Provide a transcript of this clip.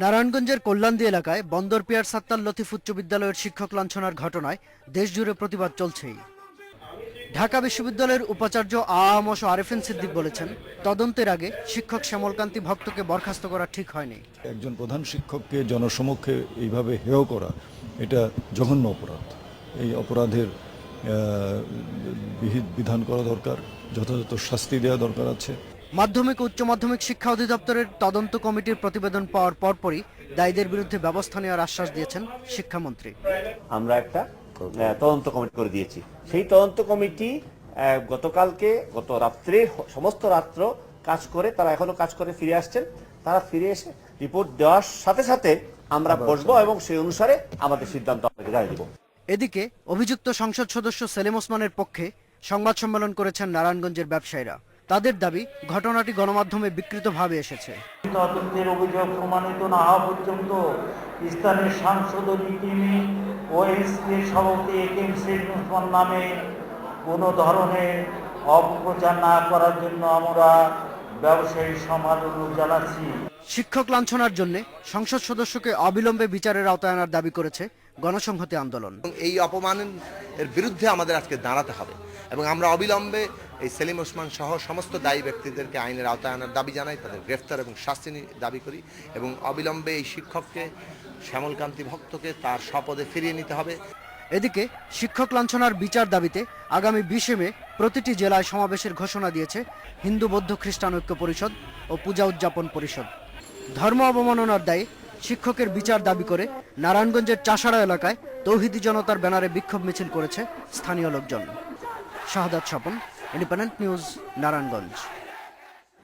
নারায়ণগঞ্জের কল্যাণদী এলাকায় বন্দর পিয়ার সাত্তার লতিফ উচ্চ বিদ্যালয়ের শিক্ষক লাঞ্ছনার ঘটনায় দেশজুড়ে প্রতিবাদ চলছেই। ঢাকা বিশ্ববিদ্যালয়ের উপাচার্য আহমশ আরেফিন সিদ্দিক বলেছেন, তদন্তের আগে শিক্ষক শ্যামলকান্তি ভক্তকে বরখাস্ত করা ঠিক হয়নি। একজন প্রধান শিক্ষককে জনসমক্ষে এইভাবে হেয় করা, এটা জঘন্য অপরাধ। এই অপরাধের বিধান করা দরকার, যথাযথ শাস্তি দেওয়া দরকার আছে। মাধ্যমিক উচ্চ মাধ্যমিক শিক্ষা অধিদপ্তরের তদন্ত কমিটির প্রতিবেদন পাওয়ার পরপরই দায়ীদের বিরুদ্ধে ব্যবস্থা নেওয়ার আশ্বাস দিয়েছেন শিক্ষামন্ত্রী। আমরা একটা আহ, তদন্ত কমিটি করে দিয়েছি। সেই তদন্ত কমিটি আহ, গতকালকে গত রাত্রে সমস্ত রাত্র কাজ করে তারা এখনও কাজ করে ফিরে আসছেন। তারা ফিরে এসে রিপোর্ট দেওয়ার সাথে সাথে আমরা বসবো এবং সেই অনুসারে আমাদের সিদ্ধান্ত আপনাকে জানিয়ে দেবো। এদিকে অভিযুক্ত সংসদ সদস্য সেলিম ওসমানের পক্ষে সংবাদ সম্মেলন করেছেন নারায়ণগঞ্জের ব্যবসায়ীরা। তাদের দাবি ঘটনাটি গণমাধ্যমে বিকৃতভাবে এসেছে। তদন্তের অভিযোগ প্রমাণিত না হওয়া পর্যন্ত স্থানীয় সাংসদ ও ও এনসিপির সভাপতি এ কে এম শেখ নামে কোনো ধরনের অপপ্রচার না করার জন্য আমরা ব্যবসায়ী সমাজ অনুরোধ জানাচ্ছি। শিক্ষক লাঞ্ছনার জন্য সংসদ সদস্যকে অবিলম্বে বিচারের আওতায় আনার দাবি করেছে গণসংহতি আন্দোলন। এবং এই অপমানের বিরুদ্ধে আমাদের আজকে দাঁড়াতে হবে এবং আমরা অবিলম্বে এই সেলিম ওসমান সহ সমস্ত দায়ী ব্যক্তিদেরকে আইনের আওতায় আনার দাবি জানাই, তাদের গ্রেফতার এবং শাস্তি দাবি করি এবং অবিলম্বে এই শিক্ষককে, শ্যামলকান্তি ভক্তকে তার স্বপদে ফিরিয়ে নিতে হবে। এদিকে, শিক্ষক লাঞ্ছনার বিচার দাবিতে আগামী বিশে মে প্রতিটি জেলায় সমাবেশের ঘোষণা দিয়েছে হিন্দু বৌদ্ধ খ্রিস্টান ঐক্য পরিষদ ও পূজা উদযাপন পরিষদ। ধর্ম অবমাননার দায়ে শিক্ষকের বিচার দাবি করে নারায়ণগঞ্জের চাষাড়া এলাকায় তৌহিদি জনতার ব্যানারে বিক্ষোভ মিছিল করেছে স্থানীয় লোকজন। Shahadat Swapan independent news Narayanganj